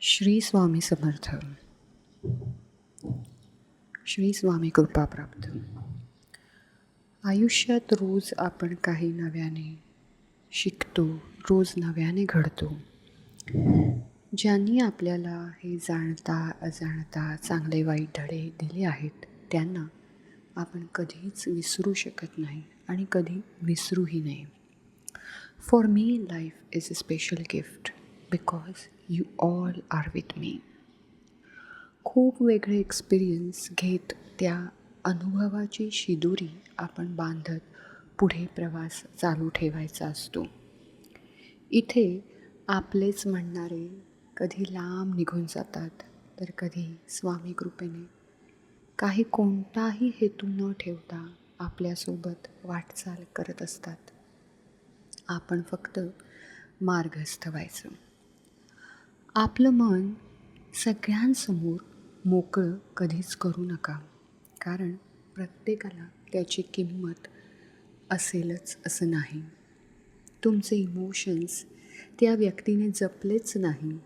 श्री स्वामी समर्थ. श्री स्वामी कृपाप्राप्त आयुष्यात रोज आपण काही नव्याने शिकतो रोज नव्याने घडतो. ज्यांनी आपल्याला हे जाणता अजाणता चांगले वाईट धडे दिले आहेत त्यांना आपण कधीच विसरू शकत नाही आणि कधी विसरूही नाही. For me life is a special gift because you all are with me खूप वेगळे एक्सपिरियन्स घेत त्या अनुभवाची शिदुरी आपण बांधत पुढे प्रवास चालू ठेवायचा असतो. इथे आपलेच म्हणणारे कधी लांब निघून जातात तर कधी स्वामी कृपेने. काही कोणताही हेतू न ठेवता आपल्यासोबत वाटचाल करत असतात. आपण फक्त मार्गस्थ व्हायचं. आपलं मन सगळ्यांसमोर मोकळं कधीच करू नका. कारण प्रत्येकाला त्याची किंमत असेलच असं नाही. तुमचे इमोशन्स त्या व्यक्तीने जपलेच नाही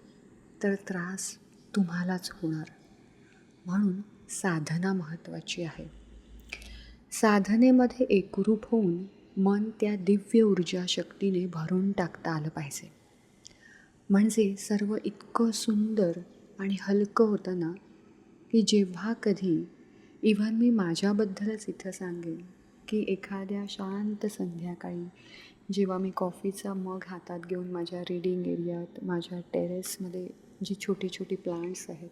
तर त्रास तुम्हालाच होणार. म्हणून साधना महत्त्वाची आहे. साधनेमध्ये एकरूप होऊन मन त्या दिव्य ऊर्जा शक्तीने भरून टाकता आलं पाहिजे. म्हणजे सर्व इतकं सुंदर आणि हलकं होतं ना की जेव्हा कधी इव्हन मी माझ्याबद्दलच इथं सांगेन की एखाद्या शांत संध्याकाळी जेव्हा मी कॉफीचा मग हातात घेऊन माझ्या रीडिंग एरियात माझ्या टेरेसमध्ये जी छोटी छोटी प्लांट्स आहेत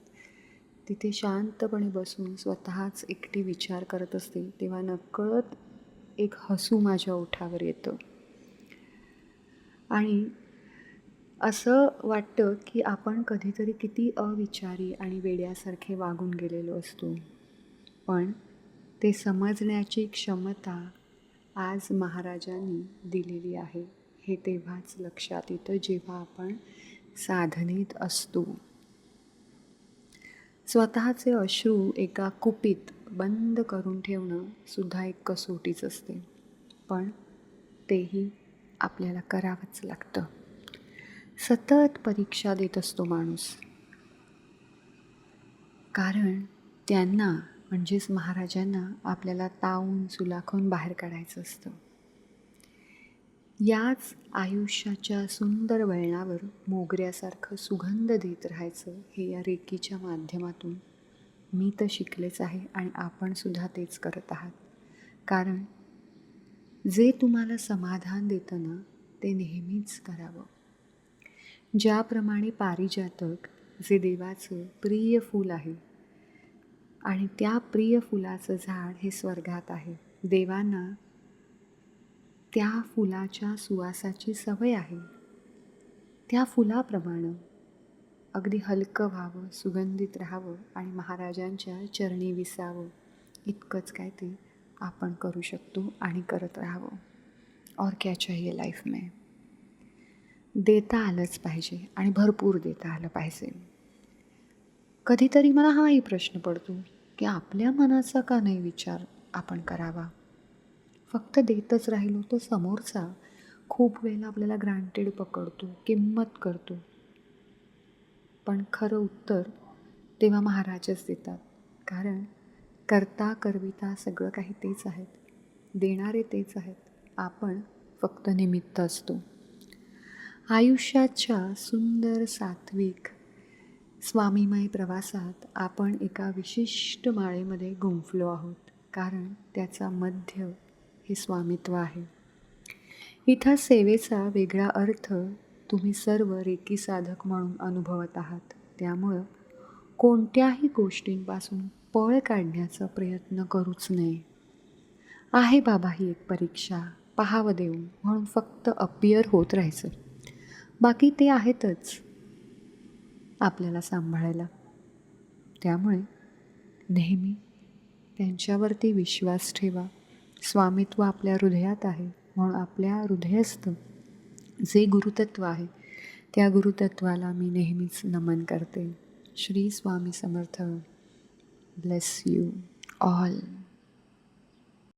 तिथे शांतपणे बसून स्वतःच एकटी विचार करत असते तेव्हा नकळत एक हसू माझ्या ओठावर येतं. आणि असं वाटतं की आपण कधीतरी किती अविचारी आणि वेड्यासारखे वागून गेलेलो असतो. पण ते समजण्याची क्षमता आज महाराजांनी दिलेली आहे हे तेव्हाच लक्षात येतं जेव्हा आपण साधनेत असतो. स्वतःचे अश्रू एका कुपीत बंद करून ठेवणं सुद्धा एक कसोटीच असते. पण तेही आपल्याला करावंच लागतं. सतत परीक्षा देत असतो माणूस. कारण त्यांना म्हणजेच महाराजांना आपल्याला तावून सुलाखून बाहेर काढायचं असतं. याच आयुष्याच्या सुंदर वळणावर मोगऱ्यासारखं सुगंध देत राहायचं हे या रेकीच्या माध्यमातून मी तर शिकलेच आहे आणि आपणसुद्धा तेच करत आहात. कारण जे तुम्हाला समाधान देतं ना ते नेहमीच करावं. ज्याप्रमाणे पारिजातक जे देवाचं प्रिय फूल आहे. आणि त्या प्रिय फुलाचं झाड हे स्वर्गात आहे. देवांना त्या फुलाच्या सुवासाची सवय आहे. त्या फुलाप्रमाणे अगदी हलकं व्हावं सुगंधित राहावं आणि महाराजांच्या चरणी विसावं. इतकंच काय ते आपण करू शकतो आणि करत राहावं. और क्या चाहिए लाईफ में. देता आलंच पाहिजे आणि भरपूर देता आलं पाहिजे. कधीतरी मला हाही प्रश्न पडतो की आपल्या मनाचा का नाही विचार आपण करावा? फक्त देतच राहिलो तर समोरचा खूप वेळेला आपल्याला ग्रांटेड पकडतो किंमत करतो. पण खरं उत्तर तेव्हा महाराजच देतात. कारण करता करविता सगळं काही तेच आहेत. देणारे तेच आहेत. आपण फक्त निमित्त असतो. आयुष्याच्या सुंदर सात्विक स्वामीमय प्रवासात आपण एका विशिष्ट माळेमध्ये गुंफलो आहोत. कारण त्याचा मध्य हे स्वामित्व आहे. इथं सेवेचा वेगळा अर्थ तुम्ही सर्व रेकी साधक म्हणून अनुभवत आहात. त्यामुळं कोणत्याही गोष्टींपासून पळ काढण्याचा प्रयत्न करूच नये. आहे बाबा ही एक परीक्षा. पाहावं देऊन म्हणून फक्त अपियर होत राहायचं. बाकी ते आहेतच आपल्याला सांभाळायला. त्यामुळे नेहमी त्यांच्यावरती विश्वास ठेवा. स्वामित्व आपल्या हृदयात आहे. म्हणून आपल्या हृदयस्थ जे गुरुतत्व आहे त्या गुरुतत्वाला मी नेहमीच नमन करते. Shri Swami Samarth. Bless you all